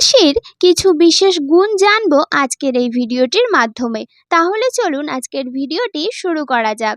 তুলসীর কিছু বিশেষ গুণ জানব আজকের এই ভিডিওটির মাধ্যমে। তাহলে চলুন আজকের ভিডিওটি শুরু করা যাক।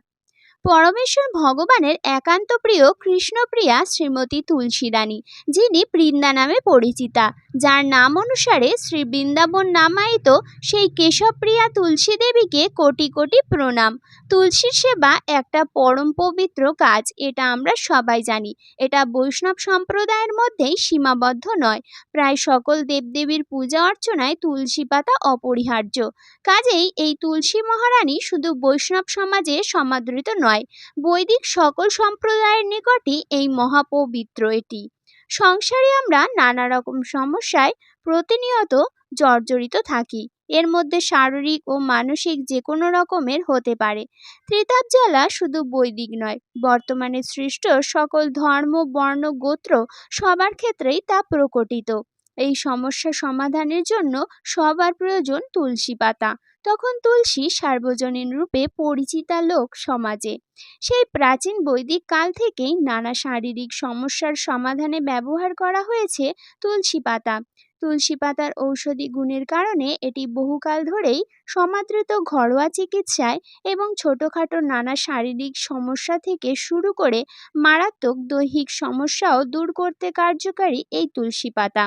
পরমেশ্বর ভগবানের একান্ত প্রিয় কৃষ্ণপ্রিয়া শ্রীমতী তুলসী রানী যিনি বৃন্দা নামে পরিচিতা, যার নাম অনুসারে শ্রী বৃন্দাবন নামায়িত সেই কেশবপ্রিয়া তুলসী দেবীকে কোটি কোটি প্রণাম। তুলসীর সেবা একটা পরম পবিত্র কাজ, এটা আমরা সবাই জানি। এটা বৈষ্ণব সম্প্রদায়ের মধ্যেই সীমাবদ্ধ নয়। প্রায় সকল দেবদেবীর পূজা অর্চনায় তুলসী পাতা অপরিহার্য। কাজেই এই তুলসী মহারানী শুধু বৈষ্ণব সমাজে সমাদৃত নয়, বৈদিক সকল সম্প্রদায়ের নিকটই এই মহাপবিত্র এটি। সংসারে আমরা নানা রকম সমস্যায় প্রতিনিয়ত জর্জরিত থাকি। এর মধ্যে শারীরিক ও মানসিক যে কোনো রকমের হতে পারে। ত্রিতাপ জ্বালা শুধু বৈদিক নয়, বর্তমানে সৃষ্ট সকল ধর্ম, বর্ণ, গোত্র সবার ক্ষেত্রেই তা প্রকটিত। এই সমস্যা সমাধানের জন্য সবার প্রয়োজন তুলসী পাতা। তখন তুলসী সার্বজনীন রূপে পরিচিতা লোক সমাজে। সেই প্রাচীন বৈদিক কাল থেকেই নানা শারীরিক সমস্যার সমাধানে ব্যবহার করা হয়েছে তুলসী পাতা। তুলসী পাতার ঔষধি গুণের কারণে এটি বহুকাল ধরেই সমাদৃত ঘরোয়া চিকিৎসায় এবং ছোটোখাটো নানা শারীরিক সমস্যা থেকে শুরু করে মারাত্মক দৈহিক সমস্যাও দূর করতে কার্যকারী এই তুলসী পাতা।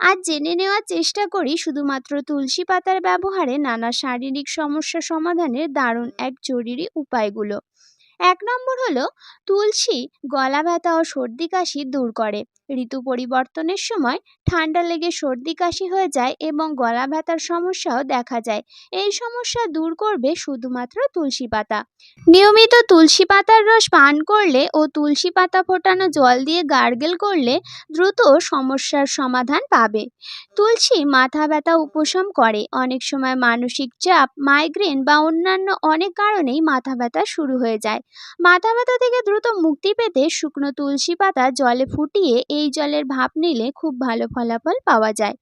আজ জেনে নেওয়ার চেষ্টা করি শুধুমাত্র তুলসী পাতার ব্যবহারে নানা শারীরিক সমস্যা সমাধানের দারুণ এক জরুরি উপায়গুলো। এক নম্বর হলো, তুলসী গলা ব্যথা ও সর্দি কাশি দূর করে। ঋতু পরিবর্তনের সময় ঠান্ডা লেগে সর্দি কাশি হয়ে যায় এবং গলা ব্যথার সমস্যাও দেখা যায়। এই সমস্যা দূর করবে শুধুমাত্র তুলসী পাতা। নিয়মিত তুলসী পাতার রস পান করলে ও তুলসী পাতা ফোটানো জল দিয়ে গার্গেল করলে দ্রুত সমস্যার সমাধান পাবে। তুলসী মাথা ব্যথা উপশম করে। অনেক সময় মানসিক চাপ, মাইগ্রেন বা অন্যান্য অনেক কারণেই মাথা ব্যথা শুরু হয়ে যায়। মাথা ব্যথা থেকে দ্রুত মুক্তি পেতে শুকনো তুলসী পাতা জলে ফুটিয়ে এই জলের ভাপ নিলে খুব ভালো ফলাফল পাওয়া যায়।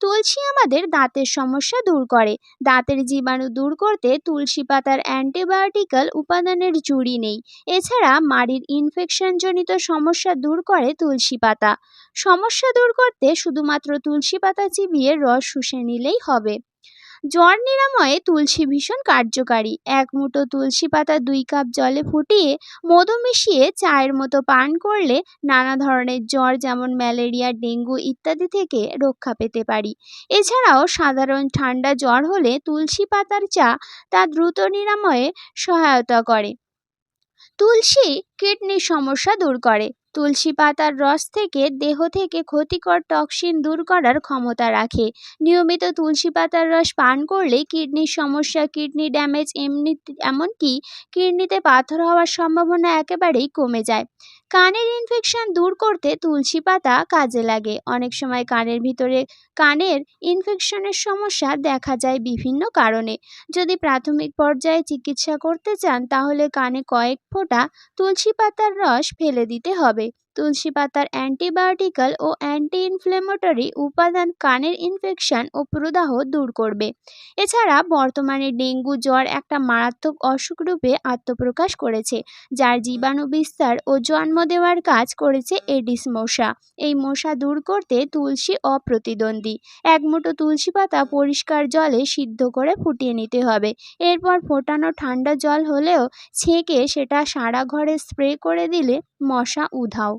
তুলসী আমাদের দাঁতের সমস্যা দূর করে। দাঁতের জীবাণু দূর করতে তুলসী পাতার অ্যান্টিবায়োটিক্যাল উপাদানের জুড়ি নেই। এছাড়া মাড়ির ইনফেকশনজনিত সমস্যা দূর করে তুলসী পাতা। সমস্যা দূর করতে শুধুমাত্র তুলসী পাতা চিবিয়ে রস শুষে নিলেই হবে। জ্বর নিরাময়ে তুলসী ভীষণ কার্যকারী। এক মুঠো তুলসী পাতা দুই কাপ জলে ফুটিয়ে, মধু মিশিয়ে চায়ের মতো পান করলে নানা ধরনের জ্বর যেমন ম্যালেরিয়া, ডেঙ্গু ইত্যাদি থেকে রক্ষা পেতে পারি। এছাড়াও সাধারণ ঠান্ডা জ্বর হলে তুলসী পাতার চা তা দ্রুত নিরাময়ে সহায়তা করে। তুলসী কিডনির সমস্যা দূর করে। তুলসী পাতার রস থেকে দেহ থেকে ক্ষতিকর টক্সিন দূর করার ক্ষমতা রাখে। নিয়মিত তুলসী পাতার রস পান করলে কিডনির সমস্যা, কিডনি ড্যামেজ এমনি এমনকি কিডনিতে পাথর হওয়ার সম্ভাবনা একেবারেই কমে যায়। কানের ইনফেকশন দূর করতে তুলসী পাতা কাজে লাগে। অনেক সময় কানের ভিতরে কানের ইনফেকশনের সমস্যা দেখা যায় বিভিন্ন কারণে। যদি প্রাথমিক পর্যায়ে চিকিৎসা করতে চান, তাহলে কানে কয়েক ফোঁটা তুলসী পাতার রস ফেলে দিতে হবে। তুলসী পাতার অ্যান্টিবায়োটিক্যাল ও অ্যান্টি ইনফ্লেমেটরি উপাদান কানের ইনফেকশন ও প্রদাহ দূর করবে। এছাড়া বর্তমানে ডেঙ্গু জ্বর একটা মারাত্মক অসুখ রূপে আত্মপ্রকাশ করেছে, যার জীবাণু বিস্তার ও জন্ম দেওয়ার কাজ করেছে এডিস মশা। এই মশা দূর করতে তুলসী অপ্রতিদ্বন্দ্বী। এক মুঠো তুলসী পাতা পরিষ্কার জলে সিদ্ধ করে ফুটিয়ে নিতে হবে। এরপর ফোটানো ঠান্ডা জল হলেও ছেঁকে সেটা সারা ঘরে স্প্রে করে দিলে মশা উধাও।